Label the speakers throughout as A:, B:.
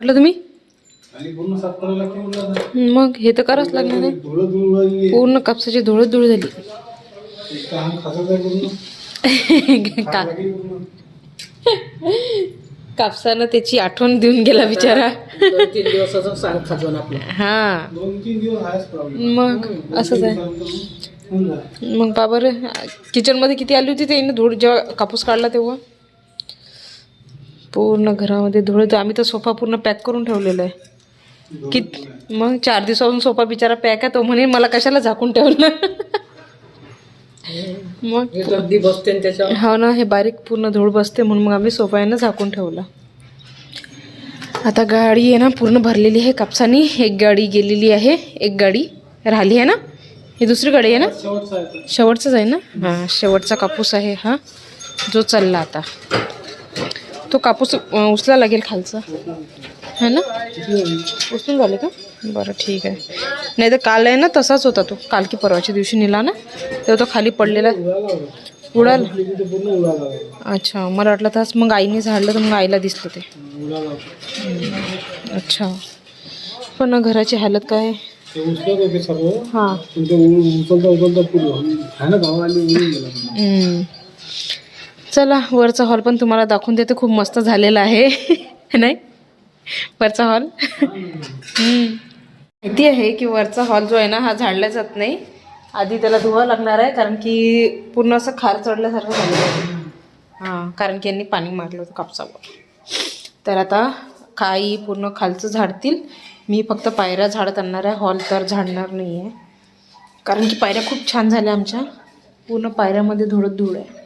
A: म्हटलं तुम्ही. मग हे तर करावंच लागणार आहे. पूर्ण कापसाची धुळ धुळ झाली. कापसानं त्याची आठवण देऊन गेला बिचारा. हा. मग असंच आहे. मग. बाबर किचनमध्ये किती आली होती ते? धूळ जेव्हा कापूस काढला तेव्हा? पूर्ण घरामध्ये धूळ. आम्ही तर सोफा पूर्ण पॅक करून ठेवलेला आहे. कित मग चार दिवसापासून सोफा बिचारा पॅक आहे तो म्हणे मला कशाला झाकून ठेवलं? मग
B: हे बसते
A: हो ना हे बारीक पूर्ण धूळ बसते म्हणून मग आम्ही सोफायानं झाकून ठेवला. आता गाडी आहे ना पूर्ण भरलेली आहे कापसानी. एक गाडी गेलेली आहे एक गाडी राहिली आहे ना. ही दुसरी गाडी आहे ना. शेवटचाच आहे ना? हां शेवटचा कापूस आहे हा जो चालला आता. तो कापूस उचला लागेल खालचा. है ना? उचलून झाले का? बरं ठीक आहे. नाही तर काल आहे ना तसाच होता तो. काल की परवाच्या दिवशी नेला ना तेव्हा तो खाली पडलेला.
C: उडाला.
A: अच्छा मला वाटलं तास मग आईने झाडलं तर मग आईला दिसलं ते. अच्छा. पण घराची हालत काय? हां. चला वरचा हॉल पण तुम्हाला दाखवून देते. खूप मस्त झालेला आहे. नाही? वरचा हॉल माहिती आहे की वरचा हॉल जो आहे ना हा झाडला जात नाही. आधी त्याला धुवा लागणार आहे कारण की पूर्ण असं खार चढल्यासारखं झालेलं आहे. हां कारण की यांनी पाणी मारलं होतं कापसावर. तर आता काही पूर्ण खालचं झाडतील. मी फक्त पायऱ्या झाडत आणणार आहे. हॉल तर झाडणार नाही आहे कारण की पायऱ्या खूप छान झाल्या आमच्या. पूर्ण पायऱ्यामध्ये धुळत धूळ आहे.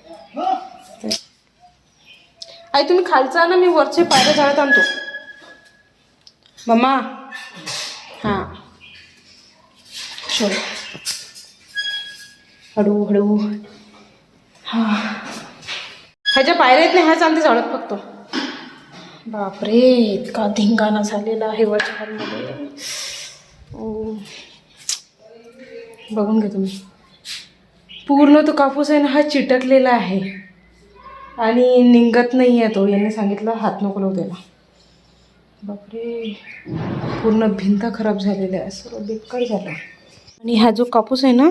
A: आई तुम्ही खालचा ना मी वरचे पायऱ्या झाडत आणतो. मम्मा. हां. शो हळू हळू. हां. ह्याच्या पायऱ्या आहेत नाही ह्याच आणते झाडत फक्त. बापरे इतका धिंगाणा झालेला आहे वरच्या हॉलमध्ये ओ. बघून घे तुम्ही. पूर्ण तो कापूस आहे ना हा चिटकलेला आहे. आणि निघत नाही आहे तो. यांनी सांगितलं हात नको त्याला. बापरे. पूर्ण भिंत खराब झालेली आहे. सर्व बेकार झालं. आणि हा जो कापूस आहे ना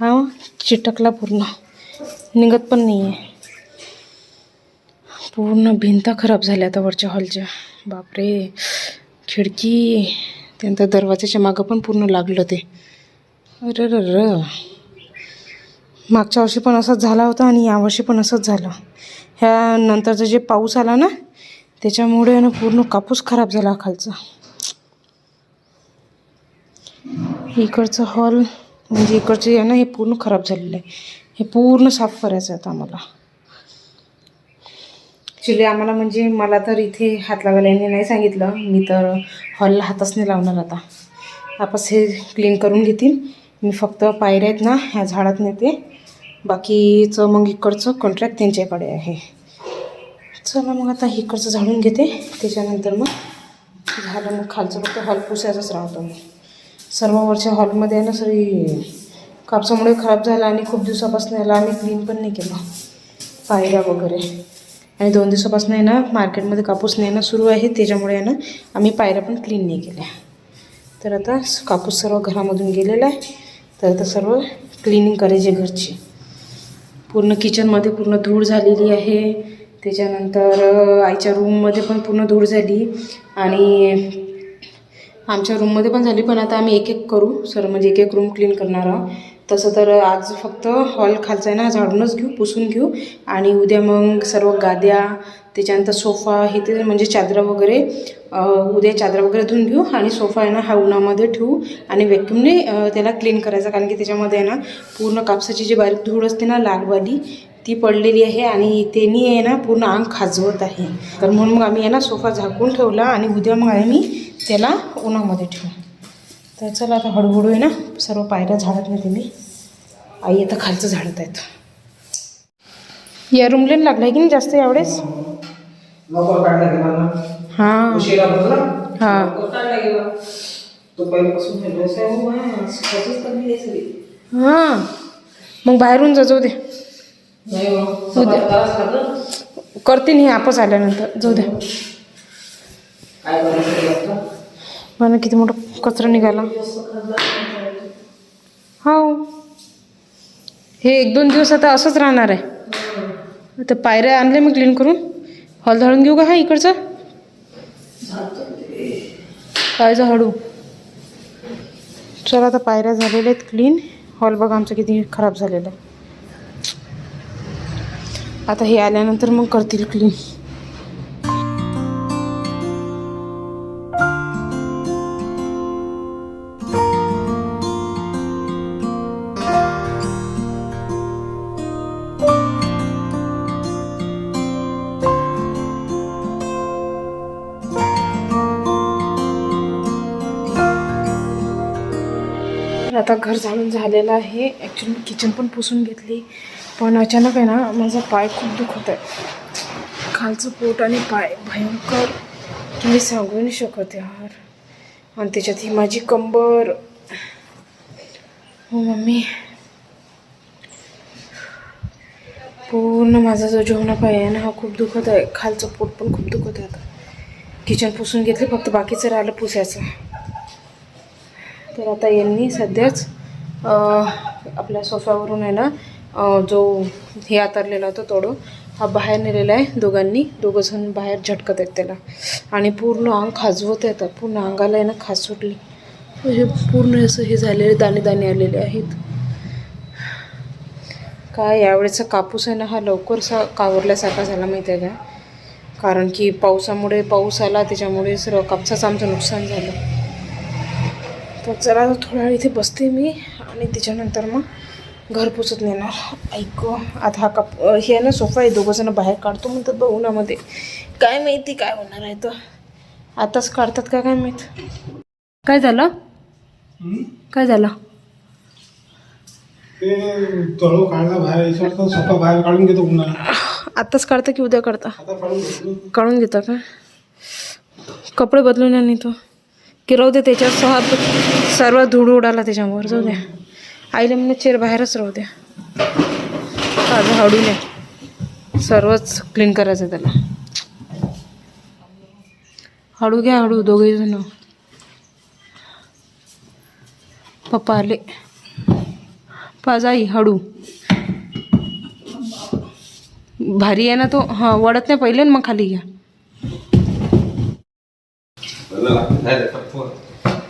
A: हा चिटकला पूर्ण. निघत पण नाही आहे पूर्ण भिंत खराब झाल्या आता वरच्या हॉलच्या. बापरे. खिडकी. त्यानंतर दरवाजाच्या मागं पण पूर्ण लागलं ते. अरे र र मागच्या वर्षी पण असंच झाला होता आणि यावर्षी पण असंच झालं. ह्या नंतरचा जे पाऊस आला ना त्याच्यामुळे ना पूर्ण कापूस खराब झाला खालचा. इकडचं हॉल म्हणजे इकडचे आहे ना हे पूर्ण खराब झालेलं आहे. हे पूर्ण साफ करायचं आहे आता आम्हाला. ॲक्च्युली आम्हाला म्हणजे मला तर इथे हात लावायला यांनी नाही सांगितलं. मी तर हॉलला हातच नाही लावणार आता. आपस हे क्लीन करून घेतील. मी फक्त पायऱ्या आहेत ना ह्या झाडात नेते बाकीचं मग इकडचं कॉन्ट्रॅक्ट त्यांच्याकडे आहे. चला मग आता इकडचं झाडून घेते. त्याच्यानंतर मग झालं मग खालचं फक्त हॉल पुसायचंच राहतो. मी सर्व वरच्या हॉलमध्ये आहे ना सरी कापसामुळे खराब झाला आणि खूप दिवसापासून याला आम्ही क्लीन पण नाही केलं. पायऱ्या वगैरे. आणि दोन दिवसापासून आहे ना मार्केटमध्ये कापूस नेणं सुरू आहे. त्याच्यामुळे आहे ना आम्ही पायऱ्या पण क्लीन नाही केल्या. तर आता कापूस सर्व घरामधून गेलेला आहे. तर आता सर्व क्लिनिंग करायची घरची. पूर्ण किचनमध्ये पूर्ण धूळ झालेली आहे. त्याच्यानंतर आईच्या रूममध्ये पण पूर्ण धूळ झाली आणि आमच्या रूममध्ये पण झाली पण आता आम्ही एक एक करू. सर म्हणजे एक एक रूम क्लीन करणार आहोत. तसं तर आज फक्त हॉल खालचा आहे ना झाडूनच घेऊ पुसून घेऊ. आणि उद्या मग सर्व गाद्या त्याच्यानंतर सोफा हे ते म्हणजे चादरं वगैरे उद्या चादरा वगैरे धुवून घेऊ. आणि सोफा आहे ना हा उन्हामध्ये ठेवू. आणि व्हॅक्यूमने त्याला क्लीन करायचा. कारण की त्याच्यामध्ये आहे ना पूर्ण कापसाची जी बारीक धूळ असते ना लालवाली ती पडलेली आहे. आणि त्यांनी आहे ना पूर्ण आंग खाजवत आहे. तर म्हणून मग आम्ही आहे ना सोफा झाकून ठेवला. आणि उद्या मग आम्ही त्याला उन्हामध्ये ठेवू. तर चला आता हळूहळू आहे ना सर्व पायऱ्या झाडत नाही तुम्ही आई आता खालचं झाडत आहेत. या रूमलेन लागलाय की नाही जास्त यावेळेस? हां. हां.
B: हो.
A: हां. मग बाहेरून जाऊ दे.
B: हो.
A: करते नाही आपच आल्यानंतर. जाऊ द्या? मला किती मोठा कचरा निघाला. हो हे एक दोन दिवस आता असंच राहणार आहे. आता पायऱ्या आणल्या मी क्लीन करून. हॉल झाडून घेऊ का हा इकडचा? पायचं हळू चला आता पायऱ्या झालेल्या आहेत क्लीन हॉल बघा आमचं किती खराब झालेलं आहे. आता हे आल्यानंतर मग करतील क्लीन आता घर झाडून झालेलं आहे. ॲक्च्युली मी किचन पण पुसून घेतली. पण अचानक आहे ना माझा पाय खूप दुखत आहे. खालचं पोट आणि पाय भयंकर. मी सांगू नाही शकत यार. आणि त्याच्यात ही माझी कंबर. हो मम्मी. पूर्ण माझा जो जेवणा पाय आहे ना हा खूप दुखत आहे. खालचं पोट पण खूप दुखत आहे आता. किचन पुसून घेतलं फक्त बाकीचं राहिलं पुसायचं. तर आता यांनी सध्याच आपल्या सोफ्यावरून आहे ना जो हे आतरलेला होता तोडो हा बाहेर नेलेला आहे दोघांनी. दोघंजण बाहेर झटकत आहेत त्याला. आणि पूर्ण अंग खाजवत आहेत पूर्ण अंगाला आहे ना खाज सुटली. हे पूर्ण असं हे झालेले दाणे दाणे आलेले आहेत. काय यावेळेचा कापूस आहे ना हा लवकर सा कावरल्यासारखा झाला माहिती आहे का? कारण की पावसामुळे पाऊस आला त्याच्यामुळे सर्व कापसाचं आमचं नुकसान झालं. तर चला थोडा वेळ इथे बसते मी आणि त्याच्यानंतर मग घर पुसत नेणार. ऐक आता हा कप हे आहे ना सोफा आहे दोघं जण बाहेर काढतो म्हणतात बघ उन्हामध्ये. काय माहिती काय होणार आहे तर. आताच काढतात का काय माहीत? काय झालं? काय झालं? आत्ताच काढता की उद्या काढता?
C: आता काढून घेतो.
A: काढून घेता का? कपडे बदलून आणि तो की राहू दे त्याच्यावर सहा सर्व धूळ उडाला त्याच्यावर जाऊ द्या. आईला म्हणून चेअर बाहेरच राहू द्या. माझं हळू नये. सर्वच क्लीन करायचं त्याला. हळू घ्या हळू दोघे जण. पप्पा आले. पाजाई हळू भारी आहे ना तो? हां वडत नाही पहिले ना मग खाली घ्या.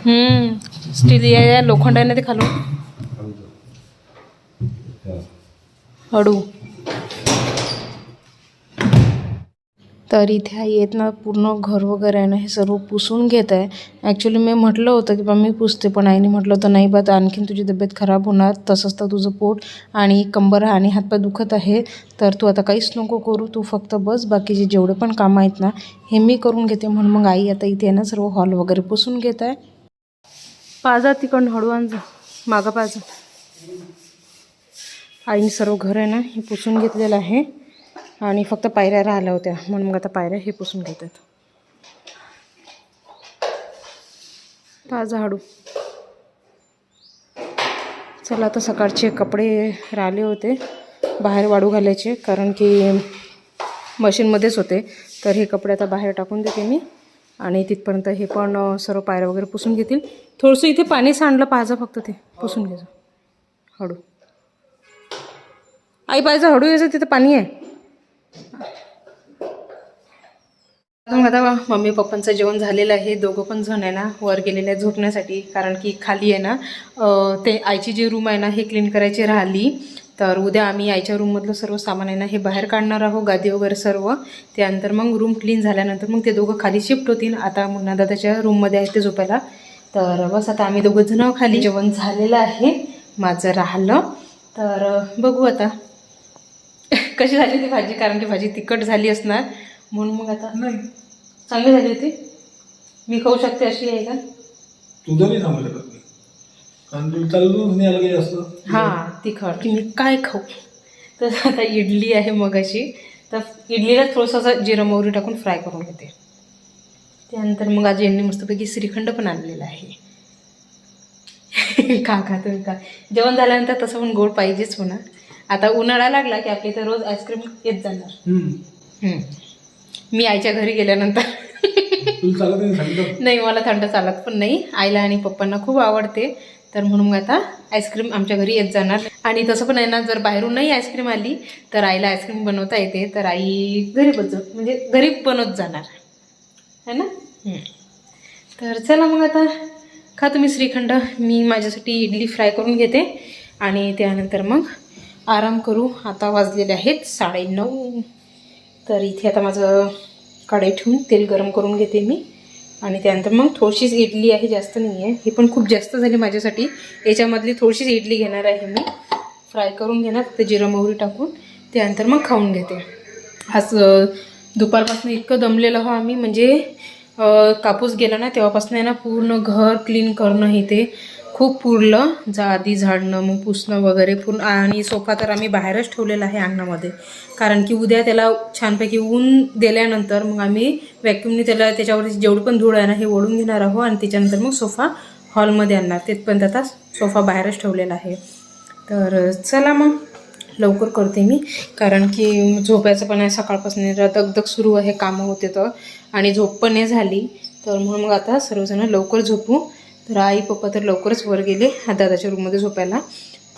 A: हम्म स्टील या या लोखंड आहे ना ते खालून. हळू. तर इथे आई येत ना पूर्ण घर वगैरे आहे ना हे सर्व पुसून घेत आहे. ॲक्च्युली मी म्हटलं होतं की बा मी पुसते. पण आईने म्हटलं होतं नाही बा आणखीन तुझी तब्येत खराब होणार तसंच तर तुझं पोट आणि कंबर आणि हातपाय दुखत आहे. तर तू आता काहीच नको करू तू फक्त बस बाकीचे जेवढे पण कामं आहेत ना हे मी करून घेते. म्हणून मग आई आता इथे आहे ना सर्व हॉल वगैरे पुसून घेत आहे. पाजा तिकडून हळू आण जा. मागं पाजा. आईने सर्व घर आहे ना हे पुसून घेतलेलं आहे. आणि फक्त पायऱ्या राहिल्या होत्या. म्हणून मग आता पायऱ्या हे पुसून घेतात. पा हळू चला आता सकाळचे कपडे राहिले होते. बाहेर वाढू घालायचे कारण की मशीनमध्येच होते. तर हे कपडे आता बाहेर टाकून देते मी. आणि तिथपर्यंत हे पण सर्व पायऱ्या वगैरे पुसून घेतील. थोडंसं इथे पाणी सांडलं पाहिजे फक्त ते. पुसून घ्यायचं. हळू आई पाहिजे हळू यायचं तिथं पाणी आहे. आता मम्मी पप्पांचं जेवण झालेलं आहे. दोघं पण जण आहे ना वर गेलेले आहे झोपण्यासाठी कारण की खाली आहे ना ते आईची जी रूम आहे ना हे क्लीन करायची राहिली. तर उद्या आम्ही आईच्या रूममधलं सर्व सामान आहे ना हे बाहेर काढणार आहोत गादी वगैरे सर्व. त्यानंतर मग रूम क्लीन झाल्यानंतर मग ते दोघं खाली शिफ्ट होतील. आता मुन्ना दादाच्या रूममध्ये आहेत ते झोपायला. तर बस आता आम्ही दोघं जण खाली जेवण झालेलं आहे. माझं राहिलं. तर बघू आता. कशी झाली ती भाजी? कारण की भाजी तिखट झाली असणार. म्हणून मग आता
C: नाही.
A: चांगली झाली होती. मी खाऊ शकते अशी आहे का?
C: तुझं नाही सांगू शकत मी कारण तू चालूच नाही आलं काही असतं.
A: हां तिखट. की मी काय खाऊ? तर आता इडली आहे मग अशी तर इडलीला थोडंसं असं जिरं मोहरी टाकून फ्राय करून घेते. त्यानंतर मग आज यांनी मस्तपैकी श्रीखंड पण आणलेला आहे. खा खा तुम्ही खा. जेवण झाल्यानंतर तसं पण गोड पाहिजेच म्हणा. आता उन्हाळा लागला की आपल्या इथं रोज आईस्क्रीम येत जाणार.
C: हम्म.
A: हम्म. मी आईच्या घरी गेल्यानंतर.
C: तुला चालत नाही
A: मला थंड चालत पण नाही. आईला आणि पप्पांना खूप आवडते. तर म्हणून मग आता आईस्क्रीम आमच्या घरी येत जाणार. आणि तसं पण आहे ना जर बाहेरून नाही आईस्क्रीम आली तर आईला आईस्क्रीम बनवता येते. तर आई घरी बज म्हणजे घरी बनवत जाणार. है ना? हम्म. तर चला मग आता खा तुम्ही श्रीखंड. मी माझ्यासाठी इडली फ्राय करून घेते. आणि त्यानंतर मग आराम करू. आता वाजलेले आहेत साडेनऊ. तर इथे आता माझं कढई ठेवून तेल गरम करून घेते मी. आणि त्यानंतर मग थोडीशीच इडली आहे जास्त नाही आहे ही पण खूप जास्त झाली माझ्यासाठी. याच्यामधली थोडीशीच इडली घेणार आहे मी. फ्राय करून घेणार ते जिरं मोहरी टाकून. त्यानंतर मग खाऊन घेते. आज दुपारपासून इतकं दमलेलं हो आम्ही. म्हणजे कापूस गेला ना तेव्हापासून आहे ना पूर्ण घर क्लीन करणं हे ते. खूप पुरलं. जा आधी झाडणं मग पुसणं वगैरे पूर्ण. आणि सोफा तर आम्ही बाहेरच ठेवलेला आहे अंगणामध्ये. कारण की उद्या त्याला छानपैकी ऊन दिल्यानंतर मग आम्ही व्हॅक्युमने त्याला त्याच्यावरती जेवढं पण धूळ आहे ना हे ओढून घेणार आहोत आणि त्याच्यानंतर मग सोफा हॉलमध्ये आणणार. तिथपर्यंत आता सोफा बाहेरच ठेवलेला आहे. तर चला मग लवकर करते मी. कारण की झोपायचं पण आहे सकाळपासून दगदग सुरू आहे कामं होते तर. आणि झोप पण नाही झाली. तर म्हणून मग आता सर्वजण लवकर झोपू. तर आई पप्पा तर लवकरच वर गेले हा दादाच्या रूममध्ये झोपायला.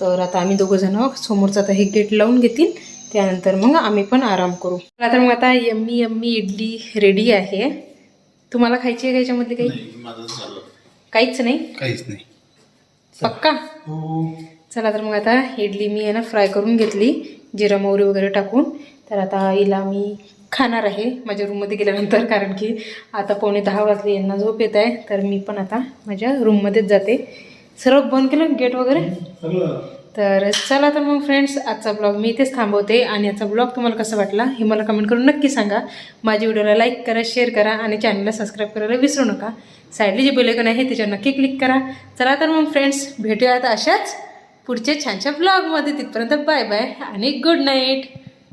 A: तर आता आम्ही दोघं जण समोरचं आता हे गेट लावून घेतील. त्यानंतर मग आम्ही पण आराम करू. आता मग आता यम्मी यम्मी इडली रेडी आहे. तुम्हाला खायची आहे का याच्यामधली काही? काहीच नाही?
C: काहीच नाही.
A: पक्का?
C: हो.
A: चला तर मग आता इडली मी आहे ना फ्राय करून घेतली. जिरा मोहरी वगैरे टाकून. तर आता आईला मी खाणार आहे माझ्या रूममध्ये गेल्यानंतर कारण की आता पावणे दहा वाजले यांना झोप येत आहे. तर मी पण आता माझ्या रूममध्येच जाते. सर्व बंद केलं गेट वगैरे? तर चला तर मग फ्रेंड्स आजचा ब्लॉग मी इथेच थांबवते. आणि आजचा ब्लॉग तुम्हाला कसा वाटला हे मला कमेंट करून नक्की सांगा. माझ्या व्हिडिओला लाईक करा शेअर करा आणि चॅनलला सबस्क्राईब करायला विसरू नका. साईडली जे बेलेकन आहे त्याच्यावर नक्की क्लिक करा. चला तर मग फ्रेंड्स भेटूया आता अशाच पुढच्या छानशा ब्लॉगमध्ये तिथपर्यंत बाय बाय आणि गुड नाईट